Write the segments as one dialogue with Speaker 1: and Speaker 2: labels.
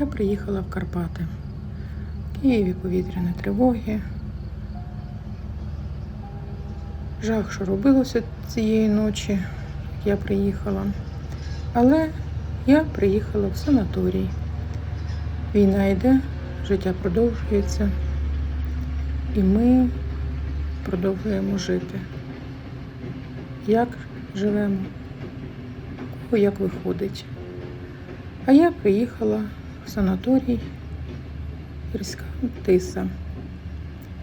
Speaker 1: я приїхала в Карпати. В Києві повітряні тривоги. Жах, що робилося цієї ночі, як я приїхала. Але я приїхала в санаторій. Війна йде, життя продовжується, і ми продовжуємо жити. Як живемо? Як виходить. А я приїхала санаторій Гірська Тиса.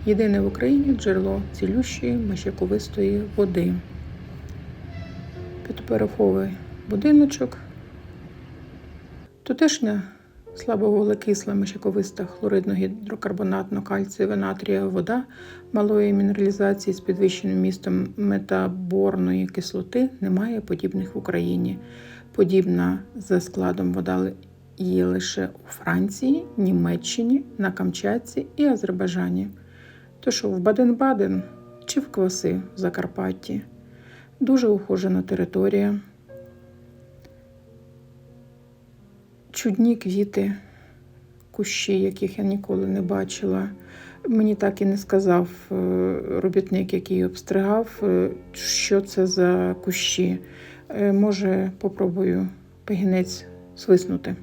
Speaker 1: Єдине в Україні джерело цілющої мощаковистої води. П'ятиповерховий будиночок. Тутешня слабовуглекисла мощаковиста хлоридно-гідрокарбонатно-кальцієва натрієва вода малої мінералізації з підвищеним містом метаборної кислоти немає подібних в Україні. Подібна за складом вода є лише у Франції, Німеччині, на Камчатці і Азербайджані. То що в Баден-Баден чи в Кваси в Закарпатті. Дуже ухожена територія. Чудні квіти, кущі, яких я ніколи не бачила. Мені так і не сказав е, робітник, який обстригав, е, що це за кущі. Е, Може, попробую пагінець свиснути.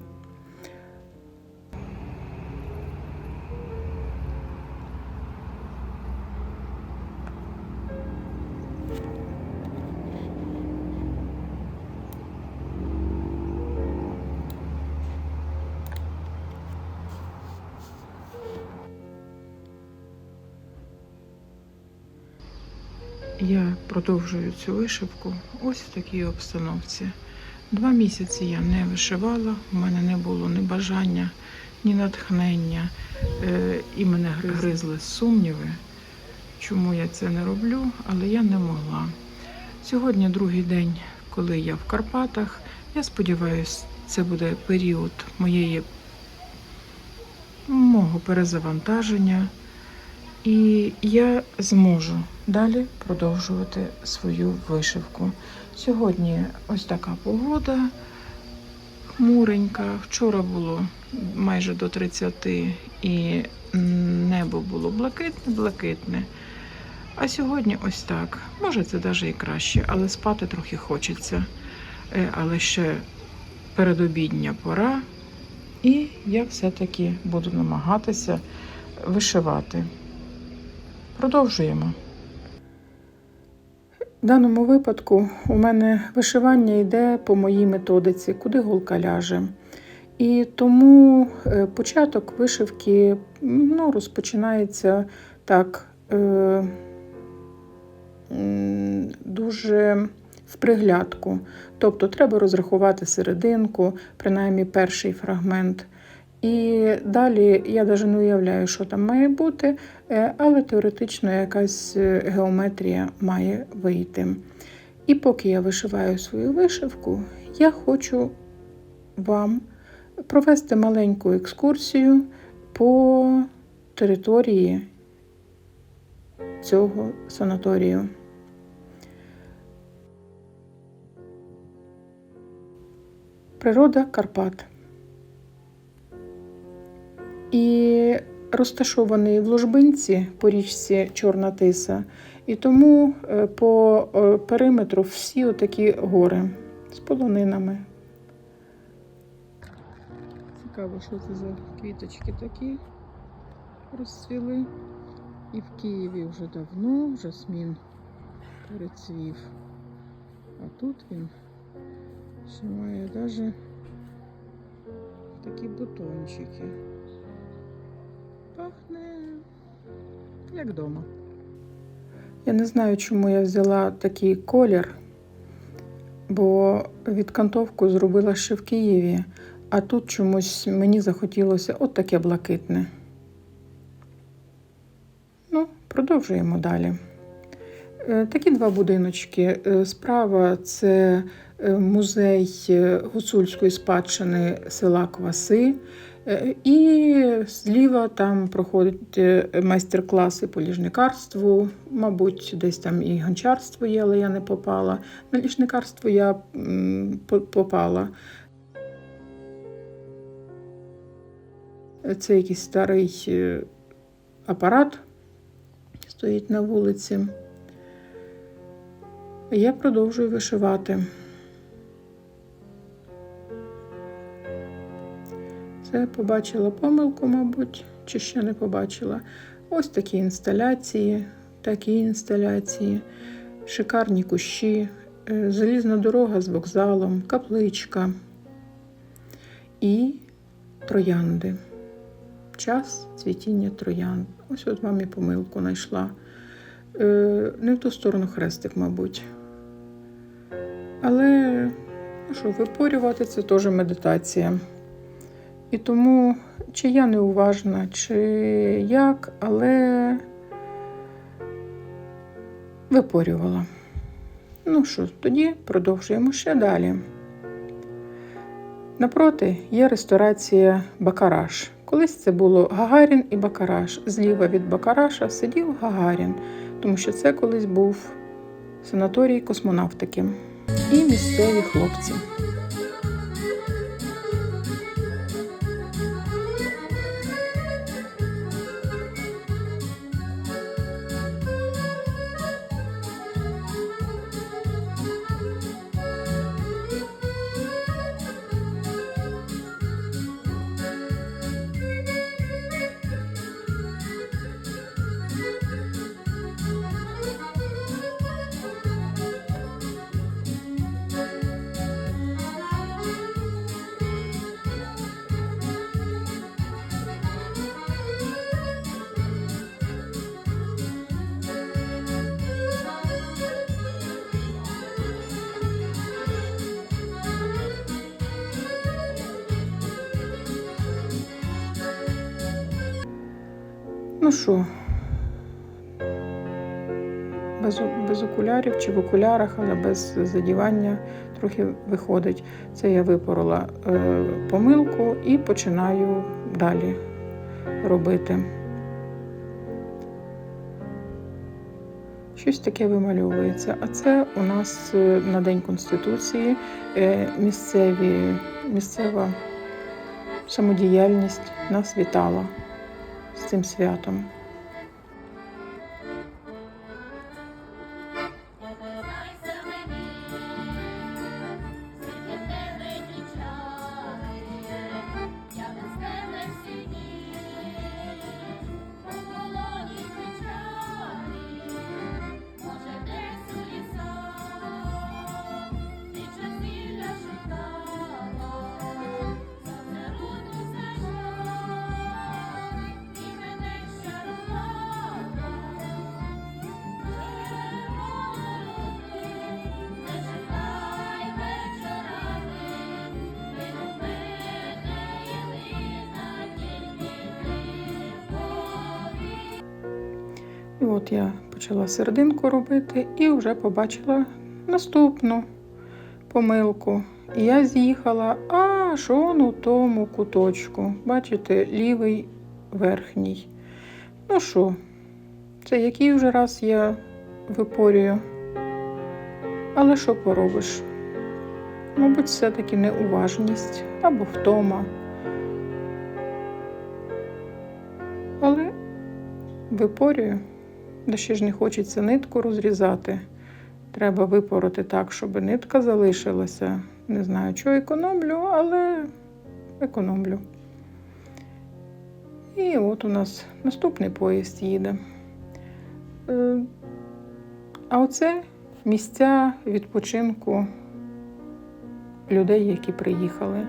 Speaker 1: Я продовжую цю вишивку ось в такій обстановці. Два місяці я не вишивала, у мене не було ні бажання, ні натхнення, е, і мене гризли сумніви, чому я це не роблю, але я не могла. Сьогодні другий день, коли я в Карпатах. Я сподіваюся, це буде період моєї мого перезавантаження. І я зможу далі продовжувати свою вишивку. Сьогодні ось така погода хмуренька. Вчора було майже до 30 і небо було блакитне-блакитне. А сьогодні ось так. Може, це навіть і краще, але спати трохи хочеться. Е, Але ще передобідня пора, і я все-таки буду намагатися вишивати. Продовжуємо. В даному випадку у мене вишивання йде по моїй методиці, куди голка ляже. І тому е, початок вишивки ну, розпочинається так е, дуже в приглядку. Тобто треба розрахувати серединку, принаймні перший фрагмент. І далі я навіть не уявляю, що там має бути, е, але теоретично якась е, геометрія має вийти. І поки я вишиваю свою вишивку, я хочу вам провести маленьку екскурсію по території цього санаторію. Природа Карпат. Розташований в ложбинці по річці Чорна Тиса. І тому е, по е, периметру всі отакі гори з полонинами. Цікаво, що це за квіточки такі розцвіли. І в Києві вже давно жасмін перецвів. А тут він ще має навіть такі бутончики. Пахне як вдома. Я не знаю, чому я взяла такий колір, бо відкантовку зробила ще в Києві, а тут чомусь мені захотілося от таке блакитне. Ну, продовжуємо далі. Е, Такі два будиночки. Е, Справа це е, музей гуцульської спадщини села Кваси. Е, І зліва там проходять е, майстер-класи по ліжникарству. Мабуть, десь там і гончарство є, але я не попала. На ліжникарство я попала. Це якийсь старий е, апарат стоїть на вулиці. Я продовжую вишивати. Це побачила помилку, мабуть, чи ще не побачила. Ось такі інсталяції, такі інсталяції, шикарні кущі, е, залізна дорога з вокзалом, капличка і троянди. Час цвітіння троянд. Ось от вам і помилку знайшла. Е, Не в ту сторону хрестик, мабуть. Але ну що, випорювати це теж медитація. І тому, чи я неуважна, чи як, але випорювала. Ну що, тоді продовжуємо ще далі. Напроти є ресторація Бакараш. Колись це було Гагарін і Бакараш. Зліва від Бакараша сидів Гагарін, тому що це колись був санаторій космонавтики і місцеві хлопці. Ну що, без, без окулярів чи в окулярах, але без задівання трохи виходить. Це я випорола е, помилку і починаю далі робити. Щось таке вимальовується. А це у нас е, на День Конституції е, місцеві, місцева самодіяльність нас вітала цим святом.
Speaker 2: І
Speaker 1: от я почала серединку робити і вже побачила наступну помилку. І я з'їхала аж он у тому куточку. Бачите, лівий верхній. Ну що, це який вже раз я випорюю. Але що поробиш? Мабуть, все-таки неуважність або втома. Але випорюю. Да ще ж не хочеться нитку розрізати. Треба випороти так, щоб нитка залишилася. Не знаю, що економлю, але економлю. І от у нас наступний поїзд їде. Е, А оце місця відпочинку людей, які приїхали.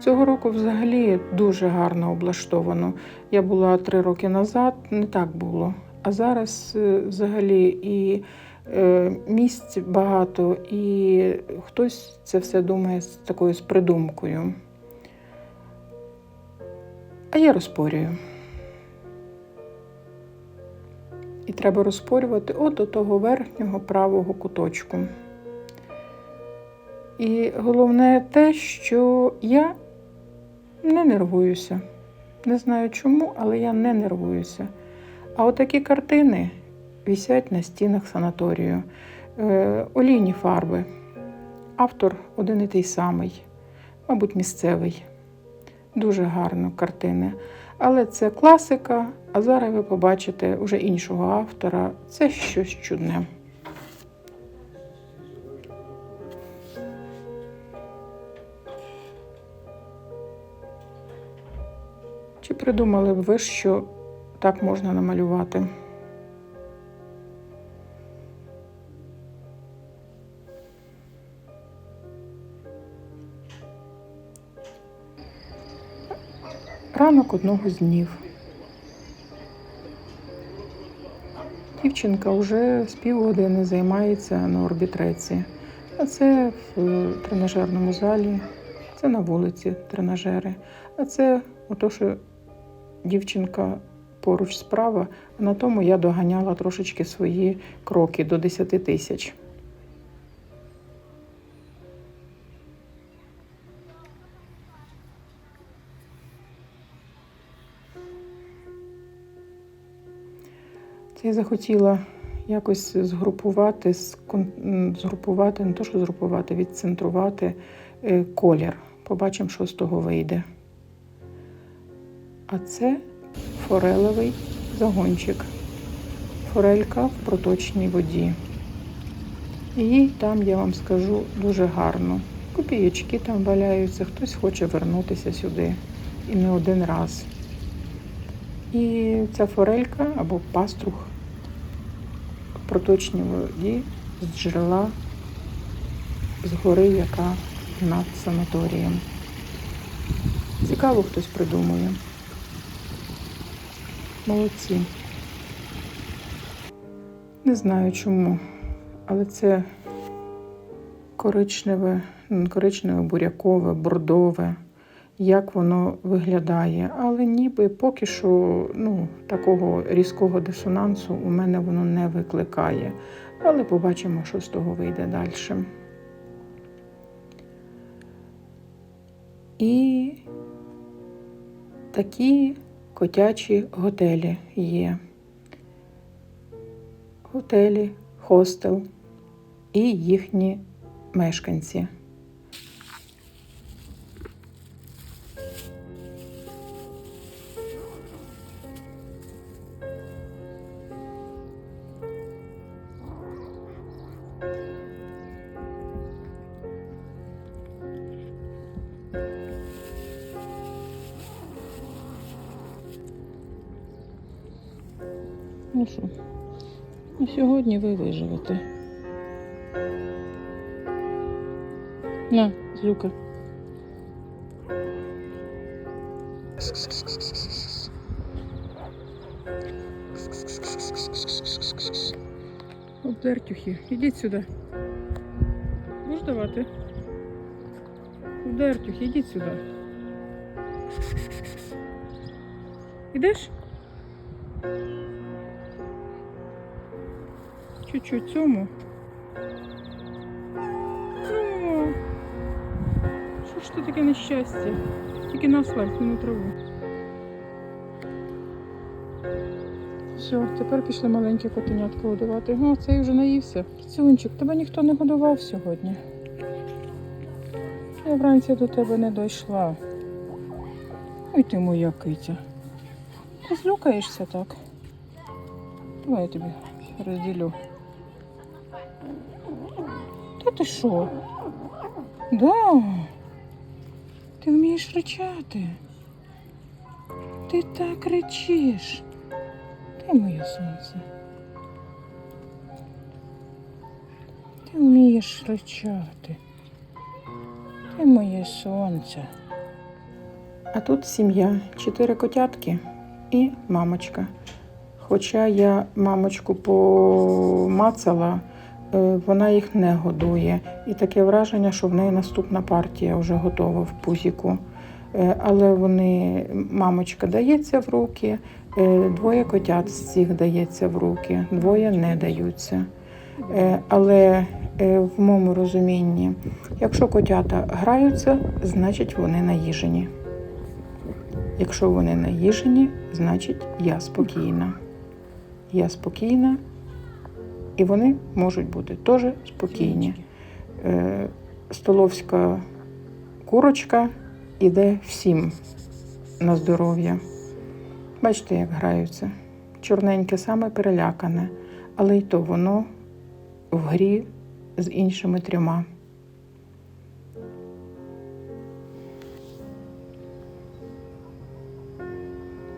Speaker 1: Цього року взагалі дуже гарно облаштовано. Я була три роки назад, не так було. А зараз е, взагалі і е, місць багато, і хтось це все думає з такою з придумкою. А я розпорюю. І треба розпорювати от до того верхнього правого куточку. І головне те, що я не нервуюся. Не знаю чому, але я не нервуюся. А отакі картини висять на стінах санаторію. Е, олійні фарби. Автор один і той самий, мабуть, місцевий. Дуже гарно картини. Але це класика, а зараз ви побачите уже іншого автора. Це щось чудне. Чи придумали б ви, що так можна намалювати? Ранок одного з днів. Дівчинка вже з півгодини займається на орбітреці. А це в е, тренажерному залі, це на вулиці тренажери. А це ото, що дівчинка поруч справа, на тому я доганяла трошечки свої кроки до 10 тисяч. Це я захотіла якось згрупувати, згрупувати, не то, що згрупувати, відцентрувати е, колір. Побачимо, що з того вийде. А це форелевий загончик. Форелька в проточній воді. І там, я вам скажу, дуже гарно. Копієчки там валяються, хтось хоче вернутися сюди і не один раз. І ця форелька або паструх в проточній воді з джерела з гори, яка над санаторієм. Цікаво, хтось придумує. Молодці. Не знаю чому, але це коричневе, коричневе бурякове, бордове, як воно виглядає. Але ніби поки що ну, такого різкого дисонансу у мене воно не викликає. Але побачимо, що з того вийде далі. І такі котячі готелі є. Готелі, хостел і їхні мешканці. Ну що, ну сьогодні ви виживете. На, злюка. Обдертюхи, ідіть сюди. Будеш давати? Обдертюхи, ідіть сюди. Ідеш? Чуть-чуть цьому. О, Що ж це таке нещастя? Тільки на асфальт, не на траву. Все, тепер пішли маленьке котенятко годувати. О, цей вже наївся. Цюнчик, тебе ніхто не годував сьогодні. Я вранці до тебе не дійшла. Ой ти моя китя. Ти злюкаєшся так. Давай я тобі розділю. Ти що? Да. Ти вмієш ричати. Ти так кричиш. Ти моє сонце. Ти вмієш ричати. Ти моє сонце. А тут сім'я, чотири котятки і мамочка. Хоча я мамочку помацала, вона їх не годує. І таке враження, що в неї наступна партія вже готова в пузіку. Е, Але вони, мамочка дається в руки, е, двоє котят з цих дається в руки, двоє не даються. Е, Але е, в моєму розумінні, якщо котята граються, значить вони наїжені. Якщо вони наїжені, значить я спокійна. Я спокійна, і вони можуть бути теж спокійні. Е, Столовська курочка іде всім на здоров'я. Бачите, як граються. Чорненьке саме перелякане, але й то воно в грі з іншими трьома.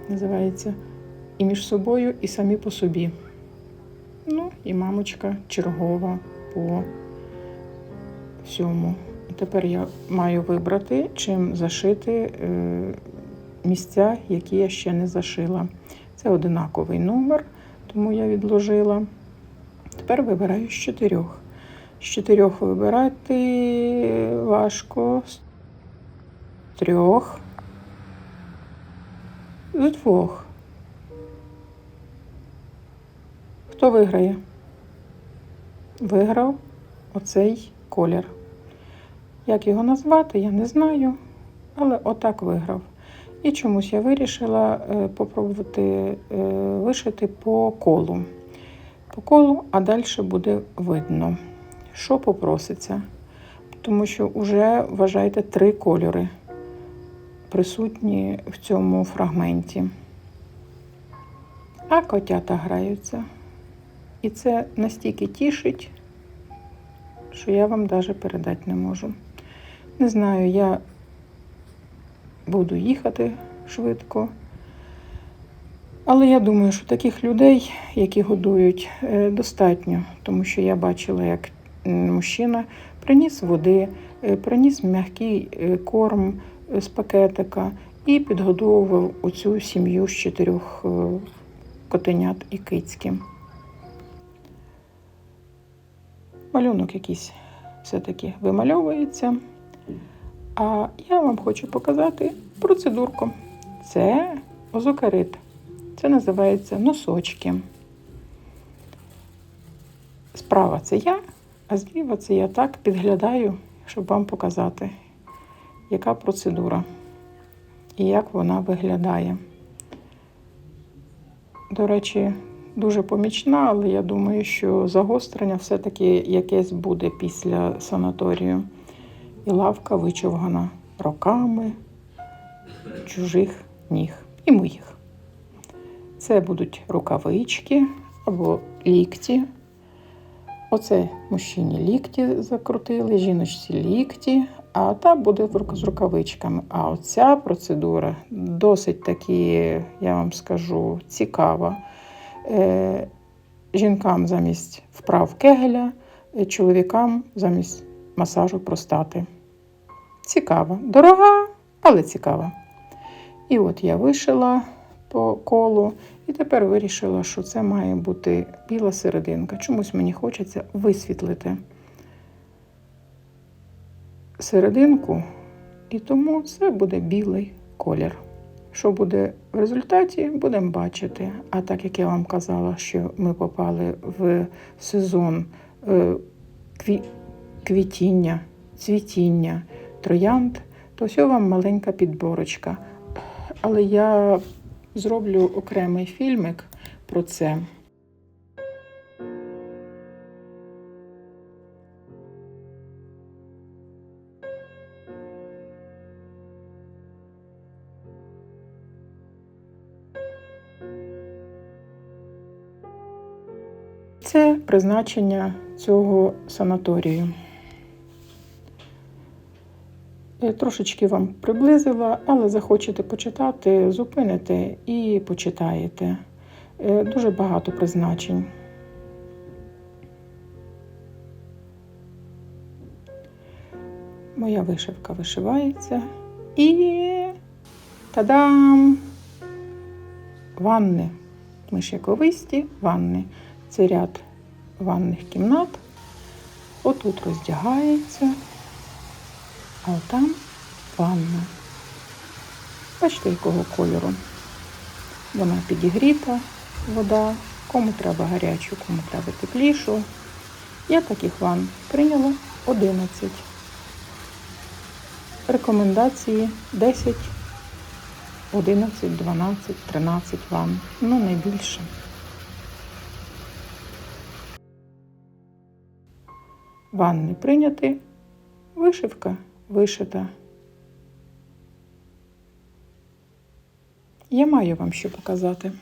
Speaker 1: Називається і між собою, і самі по собі. Ну, і мамочка чергова по всьому. Тепер я маю вибрати, чим зашити е, місця, які я ще не зашила. Це одинаковий номер, тому я відложила. Тепер вибираю з чотирьох. З чотирьох вибирати важко. З трьох. З двох. Хто виграє? Виграв оцей колір. Як його назвати, я не знаю, але отак виграв. І чомусь я вирішила е, попробувати е, вишити по колу. По колу, а далі буде видно, що попроситься. Тому що вже, вважайте, три кольори присутні в цьому фрагменті. А котята граються. І це настільки тішить, що я вам навіть передати не можу. Не знаю, я буду їхати швидко. Але я думаю, що таких людей, які годують, е, достатньо, тому що я бачила, як мужчина приніс води, е, приніс м'який е, корм з пакетика і підгодовував оцю сім'ю з чотирьох котенят і кицьки. Малюнок якийсь все-таки вимальовується. А я вам хочу показати процедурку. Це озокарит. Це називається носочки. Справа це я, а зліва це я так підглядаю, щоб вам показати, яка процедура і як вона виглядає. До речі, дуже помічна, але я думаю, що загострення все-таки якесь буде після санаторію. І лавка вичовгана роками чужих ніг і моїх. Це будуть рукавички або лікті. Оце мужчині лікті закрутили, жіночці лікті, а та буде з рукавичками. А оця процедура досить таки, я вам скажу, цікава. Е, жінкам замість вправ кегеля, е, чоловікам замість масажу простати. Цікава. Дорога, але цікава. І от я вишила по колу, і тепер вирішила, що це має бути біла серединка. Чомусь мені хочеться висвітлити серединку, і тому це буде білий колір. Що буде в результаті, будемо бачити. А так як я вам казала, що ми попали в сезон е, кві- квітіння, цвітіння троянд, то все вам маленька підборочка. Але я зроблю окремий фільмик про це. Це призначення цього санаторію. Я трошечки вам приблизила, але захочете почитати, зупините і почитаєте. Е, Дуже багато призначень. Моя вишивка вишивається. І тадам! Ванни. Мишяковисті ванни. Це ряд ванних кімнат. Отут роздягається, а там ванна. Бачите, якого кольору. Вона підігріта, вода. Кому треба гарячу, кому треба теплішу. Я таких ванн прийняла 11. Рекомендації 10, 11, 12, 13 ванн. Ну, не Ванни прийняти, вишивка вишита. Я маю вам що показати.